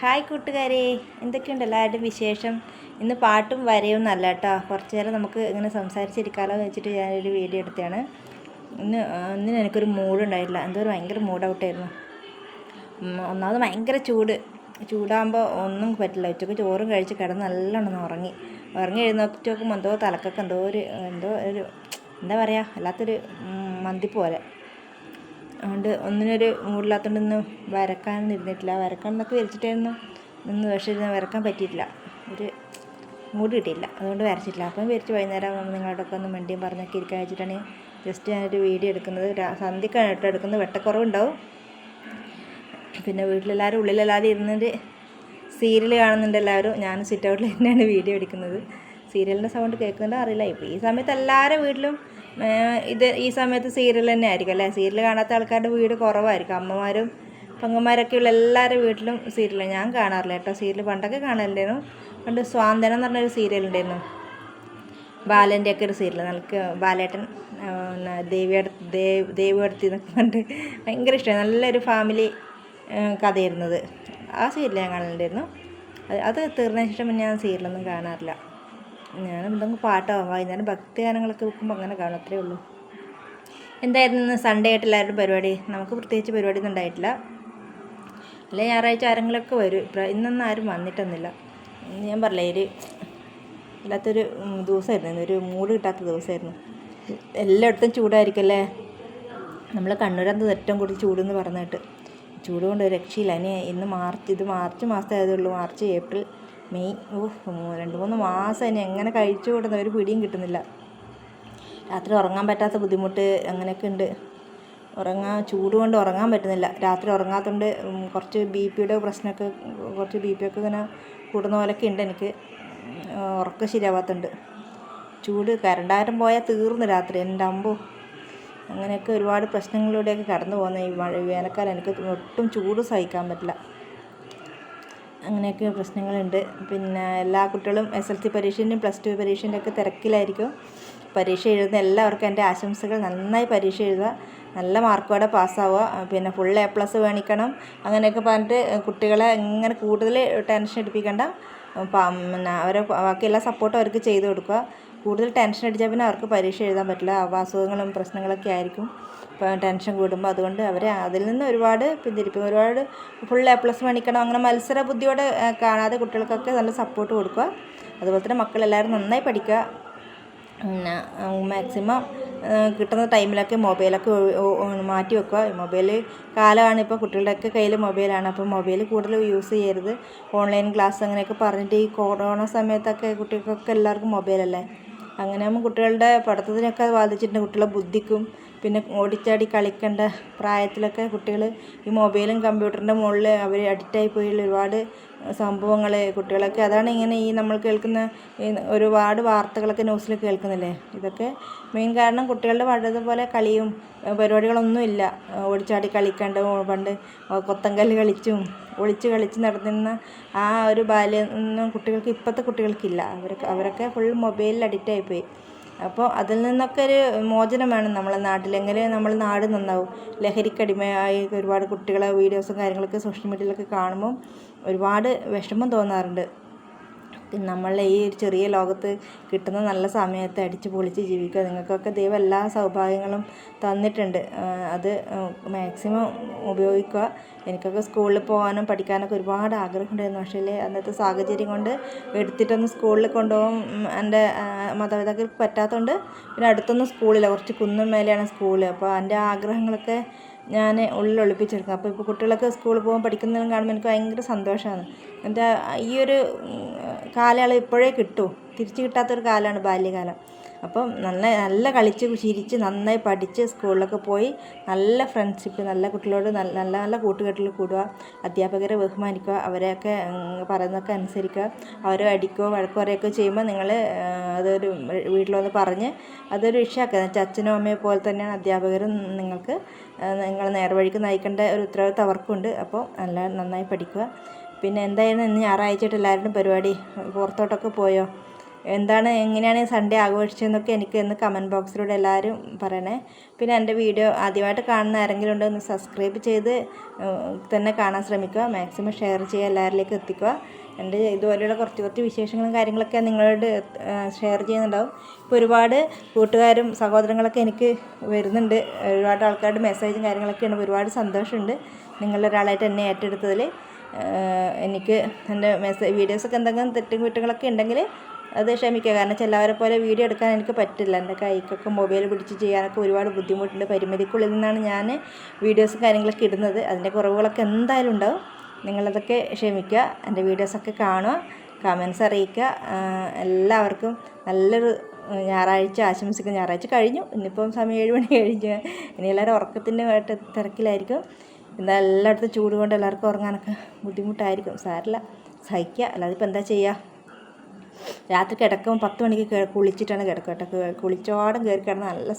Hi കൂട്ടുകാരെ എന്തൊക്കെയുണ്ട് എല്ലാവരുടെയും വിശേഷം? ഇന്ന് പാട്ടും വരയും നല്ല കേട്ടോ. കുറച്ച് നേരം നമുക്ക് ഇങ്ങനെ സംസാരിച്ചിരിക്കാമല്ലോ എന്ന് വെച്ചിട്ട് ഞാനൊരു വീഡിയോ എടുത്തതാണ്. ഇന്ന് ഇന്ന് എനിക്കൊരു മൂഡുണ്ടായിട്ടില്ല എന്തോ ഒരു ഭയങ്കര മൂഡ് ഔട്ടായിരുന്നു ഒന്നാമത് ഭയങ്കര ചൂട്. ചൂടാകുമ്പോൾ ഒന്നും പറ്റില്ല. ഉച്ചയ്ക്ക് ചോറും കഴിച്ച് കിടന്ന് നല്ലോണം ഉറങ്ങി. ഉറങ്ങി എഴുന്നേറ്റ് നോക്കുമ്പോൾ എന്തോ തലക്കൊക്കെ എന്തോ ഒരു എന്തോ ഒരു എന്താ പറയുക അല്ലാത്തൊരു മന്തി പോലെ. അതുകൊണ്ട് ഒന്നിനൊരു മൂടില്ലാത്തതുകൊണ്ട് ഇന്ന് വരക്കാനൊന്നും ഇരുന്നിട്ടില്ല. വരക്കാൻ എന്നൊക്കെ വിചാരിച്ചിട്ടായിരുന്നു നിന്ന് പക്ഷേ ഇത് വരക്കാൻ പറ്റിയിട്ടില്ല. ഒരു മൂഡ് കിട്ടിയില്ല. അതുകൊണ്ട് വരച്ചിട്ടില്ല. അപ്പം വിചാരിച്ച് വൈകുന്നേരം ആകുമ്പോൾ നിങ്ങളോടൊക്കെ ഒന്ന് മിണ്ടിയും പറഞ്ഞൊക്കെ ഇരിക്കാൻ വെച്ചിട്ടാണ് ജസ്റ്റ് ഞാനൊരു വീഡിയോ എടുക്കുന്നത്. സന്ധ്യക്കാണ് കേട്ടോ എടുക്കുന്നത്. വെട്ടക്കുറവുണ്ടാവും. പിന്നെ വീട്ടിലെല്ലാവരും ഉള്ളിലെല്ലാവരും ഇരുന്നിട്ട് സീരിയൽ കാണുന്നുണ്ട് എല്ലാവരും. ഞാൻ സിറ്റ് ഔട്ടിൽ തന്നെയാണ് വീഡിയോ എടുക്കുന്നത്. സീരിയലിന്റെ സൗണ്ട് കേൾക്കുന്നുണ്ടോ അറിയില്ല. ഇപ്പോൾ ഈ സമയത്ത് എല്ലാവരുടെ വീട്ടിലും ഇത് ഈ സമയത്ത് സീരിയൽ തന്നെ ആയിരിക്കും അല്ലേ? സീരിയൽ കാണാത്ത ആൾക്കാരുടെ വീട് കുറവായിരിക്കും. അമ്മമാരും പെങ്ങന്മാരൊക്കെയുള്ള എല്ലാവരുടെ വീട്ടിലും സീരിയൽ ഞാൻ കാണാറില്ല കേട്ടോ. സീരിയൽ പണ്ടൊക്കെ കാണലുണ്ടായിരുന്നു. പണ്ട് സ്വാന്തനം എന്ന് പറഞ്ഞൊരു സീരിയൽ ഉണ്ടായിരുന്നു. ബാലന്റെ ഒക്കെ ഒരു സീരിയൽ. നമുക്ക് ബാലേട്ടൻ ദേവിയുടെ ദേവ് ദേവിയടുത്തി എന്നൊക്കെ പറഞ്ഞിട്ട് ഭയങ്കര ഇഷ്ടമായി. നല്ലൊരു ഫാമിലി കഥയായിരുന്നത്. ആ സീരിയൽ ഞാൻ കാണലുണ്ടായിരുന്നു. അത് തീർന്നതിന് ശേഷം ഞാൻ സീരിയലൊന്നും കാണാറില്ല. ഞാൻ എന്തെങ്കിലും പാട്ടോ വൈകുന്നേരം ഭക്തി ഗാനങ്ങളൊക്കെ വെക്കുമ്പോൾ അങ്ങനെ കാണും. അത്രേ ഉള്ളൂ. എന്തായിരുന്നു ഇന്ന് സൺഡേ ആയിട്ട് എല്ലാവരുടെ പരിപാടി? നമുക്ക് പ്രത്യേകിച്ച് പരിപാടിയൊന്നും ഉണ്ടായിട്ടില്ല. അല്ലെ ഞായറാഴ്ച ആരെങ്കിലുമൊക്കെ വരും. ഇന്നൊന്നും ആരും വന്നിട്ടൊന്നുമില്ല. ഞാൻ പറഞ്ഞ ഒരു ഇല്ലാത്തൊരു ദിവസമായിരുന്നു. ഇന്നൊരു മൂഡ് കിട്ടാത്ത ദിവസമായിരുന്നു. എല്ലായിടത്തും ചൂടായിരിക്കും അല്ലേ? നമ്മൾ കണ്ണൂരത്ത് ഏറ്റവും കൂടുതൽ ചൂടെന്ന് പറഞ്ഞിട്ട്. ചൂട് കൊണ്ട് രക്ഷയില്ല. ഇനി ഇന്ന് മാർച്ച് ഇത് മാർച്ച് മാസത്തെ ആയതുള്ളൂ മാർച്ച് ഏപ്രിൽ മെയ് ഓ രണ്ട് മൂന്ന് മാസം ഇനി എങ്ങനെ കഴിച്ചു കൂടുന്ന ഒരു പിടിയും കിട്ടുന്നില്ല. രാത്രി ഉറങ്ങാൻ പറ്റാത്ത ബുദ്ധിമുട്ട് അങ്ങനെയൊക്കെ ഉണ്ട്. ഉറങ്ങാൻ ചൂട് കൊണ്ട് ഉറങ്ങാൻ പറ്റുന്നില്ല. രാത്രി ഉറങ്ങാത്തതുകൊണ്ട് കുറച്ച് ബി പിയുടെ പ്രശ്നമൊക്കെ കുറച്ച് ബി പി ഒക്കെ ഇങ്ങനെ കൂടുന്ന പോലെയൊക്കെ ഉണ്ട് എനിക്ക്. ഉറക്കം ശരിയാവാത്തുണ്ട്. ചൂട് കരണ്ടാരം പോയാൽ തീർന്നു രാത്രി. എന്റെ അമ്പോ. അങ്ങനെയൊക്കെ ഒരുപാട് പ്രശ്നങ്ങളിലൂടെയൊക്കെ കടന്നു പോകുന്ന ഈ മഴ വേനൽക്കാലം എനിക്ക് ഒട്ടും ചൂട് സഹിക്കാൻ പറ്റില്ല. അങ്ങനെയൊക്കെ പ്രശ്നങ്ങളുണ്ട്. പിന്നെ എല്ലാ കുട്ടികളും എസ് എൽ സി പരീക്ഷേന്റെയും പ്ലസ് ടു പരീക്ഷേന്റെ ഒക്കെ തിരക്കിലായിരിക്കും. പരീക്ഷ എഴുതുന്ന എല്ലാവർക്കും എന്റെ ആശംസകൾ. നന്നായി പരീക്ഷ എഴുതുക. നല്ല മാർക്കോടെ പാസ്സാവുക പിന്നെ ഫുൾ എ പ്ലസ് മേടിക്കണം അങ്ങനെയൊക്കെ പറഞ്ഞിട്ട് കുട്ടികളെ ഇങ്ങനെ കൂടുതൽ ടെൻഷൻ എടുപ്പിക്കേണ്ട. പിന്നെ അവരെ ബാക്കിയെല്ലാ സപ്പോർട്ടും അവർക്ക് ചെയ്ത് കൊടുക്കുക. കൂടുതൽ ടെൻഷൻ അടിച്ചാൽ പിന്നെ അവർക്ക് പരീക്ഷ എഴുതാൻ പറ്റില്ല. അസുഖങ്ങളും പ്രശ്നങ്ങളൊക്കെ ആയിരിക്കും. ഇപ്പം ടെൻഷൻ കൂടുമ്പോൾ അതുകൊണ്ട് അവരെ അതിൽ നിന്ന് ഒരുപാട് പിന്തിരിപ്പിക്കും. ഒരുപാട് ഫുൾ എ പ്ലസ് മേടിക്കണം. അങ്ങനെ മത്സര ബുദ്ധിയോടെ കാണാതെ കുട്ടികൾക്കൊക്കെ നല്ല സപ്പോർട്ട് കൊടുക്കുക. അതുപോലെ തന്നെ മക്കളെല്ലാവരും നന്നായി പഠിക്കുക. പിന്നെ മാക്സിമം കിട്ടുന്ന ടൈമിലൊക്കെ മൊബൈലൊക്കെ മാറ്റി വെക്കുക. മൊബൈൽ കാലമാണ് ഇപ്പോൾ കുട്ടികളുടെയൊക്കെ കയ്യിൽ മൊബൈലാണ്. അപ്പോൾ മൊബൈൽ കൂടുതൽ യൂസ് ചെയ്യരുത്. ഓൺലൈൻ ക്ലാസ് അങ്ങനെയൊക്കെ പറഞ്ഞിട്ട് ഈ കൊറോണ സമയത്തൊക്കെ കുട്ടികൾക്കൊക്കെ എല്ലാവർക്കും മൊബൈലല്ലേ? അങ്ങനെ ആകുമ്പോൾ കുട്ടികളുടെ പഠിത്തത്തിനൊക്കെ ബാധിച്ചിട്ടുണ്ട്. കുട്ടികളെ ബുദ്ധിക്കും പിന്നെ ഓടിച്ചാടി കളിക്കേണ്ട പ്രായത്തിലൊക്കെ കുട്ടികൾ ഈ മൊബൈലും കമ്പ്യൂട്ടറിന്റെ മുകളിൽ അവർ അഡിക്റ്റായി പോയി. ഒരുപാട് സംഭവങ്ങൾ കുട്ടികളൊക്കെ. അതാണ് ഇങ്ങനെ ഈ നമ്മൾ കേൾക്കുന്ന ഒരുപാട് വാർത്തകളൊക്കെ ന്യൂസിൽ കേൾക്കുന്നില്ലേ? ഇതൊക്കെ മെയിൻ കാരണം കുട്ടികളുടെ പഴയതുപോലെ കളിയും പരിപാടികളൊന്നുമില്ല ഓടിച്ചാടി കളിക്കേണ്ട പണ്ട് കൊത്തങ്കല്ല് കളിച്ചും ഒളിച്ച് കളിച്ച് നടന്നിരുന്ന ആ ഒരു ബാല്യം ഒന്നും കുട്ടികൾക്ക് ഇപ്പോഴത്തെ കുട്ടികൾക്കില്ല. അവരൊക്കെ അവരൊക്കെ ഫുൾ മൊബൈലിൽ അഡിക്റ്റായി പോയി. അപ്പോൾ അതിൽ നിന്നൊക്കെ ഒരു മോചനം വേണം നമ്മളെ നാട്ടിലെങ്കിൽ നമ്മൾ നാട് നന്നാവും. ലഹരിക്കടിമയായി ഒരുപാട് കുട്ടികളെ വീഡിയോസും കാര്യങ്ങളൊക്കെ സോഷ്യൽ മീഡിയയിലൊക്കെ കാണുമ്പം ഒരുപാട് വിഷമം തോന്നാറുണ്ട്. നമ്മളെ ഈ ഒരു ചെറിയ ലോകത്ത് കിട്ടുന്ന നല്ല സമയത്ത് അടിച്ച് പൊളിച്ച് ജീവിക്കുക. നിങ്ങൾക്കൊക്കെ ദൈവം എല്ലാ സൗഭാഗ്യങ്ങളും തന്നിട്ടുണ്ട്. അത് മാക്സിമം ഉപയോഗിക്കുക. എനിക്കൊക്കെ സ്കൂളിൽ പോകാനും പഠിക്കാനൊക്കെ ഒരുപാട് ആഗ്രഹമുണ്ടായിരുന്നു. പക്ഷേ അന്നത്തെ സാഹചര്യം കൊണ്ട് എടുത്തിട്ടൊന്ന് സ്കൂളിൽ കൊണ്ടുപോകാൻ എന്റെ മാതാപിതാക്കൾക്ക് പറ്റാത്തതുകൊണ്ട് പിന്നെ അടുത്തൊന്നും സ്കൂളില്ല കുറച്ച് കുന്നും മേലെയാണ് സ്കൂൾ അപ്പോൾ എന്റെ ആഗ്രഹങ്ങളൊക്കെ ഞാൻ ഉള്ളിൽ ഒളിപ്പിച്ചെടുക്കും അപ്പോൾ ഇപ്പോൾ കുട്ടികളൊക്കെ സ്കൂളിൽ പോകാൻ പഠിക്കുന്നതെല്ലാം കാണുമ്പോൾ എനിക്ക് ഭയങ്കര സന്തോഷമാണ്. എന്റെ ഈ ഒരു കാലയളവ് ഇപ്പോഴേ കിട്ടൂ. തിരിച്ചു കിട്ടാത്തൊരു കാലമാണ് ബാല്യകാലം. അപ്പം നല്ല നല്ല കളിച്ച് ചിരിച്ച് നന്നായി പഠിച്ച് സ്കൂളിലൊക്കെ പോയി നല്ല ഫ്രണ്ട്ഷിപ്പ് നല്ല കുട്ടികളോട് നല്ല നല്ല നല്ല കൂട്ടുകെട്ടിൽ കൂടുക അധ്യാപകരെ ബഹുമാനിക്കുക അവരെയൊക്കെ പറയുന്നതൊക്കെ അനുസരിക്കുക അവരെ അടിക്കുകയോ വഴക്കോ പറയുകയൊക്കെ ചെയ്യുമ്പോൾ നിങ്ങൾ അതൊരു വീട്ടിൽ വന്ന് പറഞ്ഞ് അതൊരു വിഷയമാക്കുക എന്നുവെച്ചാൽ അച്ഛനും അമ്മയെ പോലെ തന്നെയാണ് അധ്യാപകരും നിങ്ങൾക്ക് നിങ്ങൾ നേർവഴിക്ക് നയിക്കേണ്ട ഒരു ഉത്തരവാദിത്വം അവർക്കുണ്ട്. അപ്പോൾ നല്ല നന്നായി പഠിക്കുക. പിന്നെ എന്തായിരുന്നു ഇന്ന് ഞായറാഴ്ചയായിട്ട് എല്ലാവരുടെയും പരിപാടി? പുറത്തോട്ടൊക്കെ പോയോ? എന്താണ് എങ്ങനെയാണ് സൺഡേ ആഘോഷിച്ചതെന്നൊക്കെ എനിക്ക് ഇന്ന് കമന്റ് ബോക്സിലൂടെ എല്ലാവരും പറയണേ. പിന്നെ എന്റെ വീഡിയോ ആദ്യമായിട്ട് കാണുന്ന ആരെങ്കിലും ഉണ്ടോ ഒന്ന് സബ്സ്ക്രൈബ് ചെയ്ത് തന്നെ കാണാൻ ശ്രമിക്കുക. മാക്സിമം ഷെയർ ചെയ്യുക എല്ലാവരിലേക്ക് എത്തിക്കുക. എന്റെ ഇതുപോലെയുള്ള കുറച്ച് കുറച്ച് വിശേഷങ്ങളും കാര്യങ്ങളൊക്കെ നിങ്ങളോട് ഷെയർ ചെയ്യുന്നുണ്ടാവും. ഇപ്പോൾ ഒരുപാട് കൂട്ടുകാരും സഹോദരങ്ങളൊക്കെ എനിക്ക് വരുന്നുണ്ട്. ഒരുപാട് ആൾക്കാരുടെ മെസ്സേജും കാര്യങ്ങളൊക്കെ ഉണ്ട് ഒരുപാട് സന്തോഷമുണ്ട് നിങ്ങളൊരാളായിട്ട് എന്നെ ഏറ്റെടുത്തതിൽ എനിക്ക് എന്റെ മെസ്സേജ് വീഡിയോസൊക്കെ എന്തെങ്കിലും തെറ്റും കുറ്റങ്ങളൊക്കെ ഉണ്ടെങ്കിൽ അത് ക്ഷമിക്കുക. കാരണം ചിലവരെ പോലെ വീഡിയോ എടുക്കാൻ എനിക്ക് പറ്റില്ല. എന്റെ കൈക്കൊക്കെ മൊബൈൽ പിടിച്ച് ചെയ്യാനൊക്കെ ഒരുപാട് ബുദ്ധിമുട്ടുണ്ട്. പരിമിതിക്കുള്ളിൽ നിന്നാണ് ഞാൻ വീഡിയോസും കാര്യങ്ങളൊക്കെ ഇടുന്നത്. അതിന്റെ കുറവുകളൊക്കെ എന്തായാലും ഉണ്ടാവും. നിങ്ങളതൊക്കെ ക്ഷമിക്കുക. എന്റെ വീഡിയോസൊക്കെ കാണുക. കമൻസ് അറിയിക്കുക. എല്ലാവർക്കും നല്ലൊരു ഞായറാഴ്ച ആശംസിക്കുന്ന. ഞായറാഴ്ച കഴിഞ്ഞു. ഇന്നിപ്പം സമയം ഏഴ് മണി കഴിഞ്ഞ്. ഇനി എല്ലാവരും ഉറക്കത്തിന്റെ തിരക്കിലായിരിക്കും. എന്താ എല്ലായിടത്തും ചൂട് കൊണ്ട് എല്ലാവർക്കും ഉറങ്ങാനൊക്കെ ബുദ്ധിമുട്ടായിരിക്കും. സാരില്ല സഹിക്കുക അല്ലാതെ ഇപ്പം എന്താ ചെയ്യുക രാത്രി കിടക്കുമ്പോൾ പത്ത് മണിക്ക് കുളിച്ചിട്ടാണ് കിടക്കുക കേട്ടോ. കുളിച്ചോടം കയറി കിടന്ന് നല്ല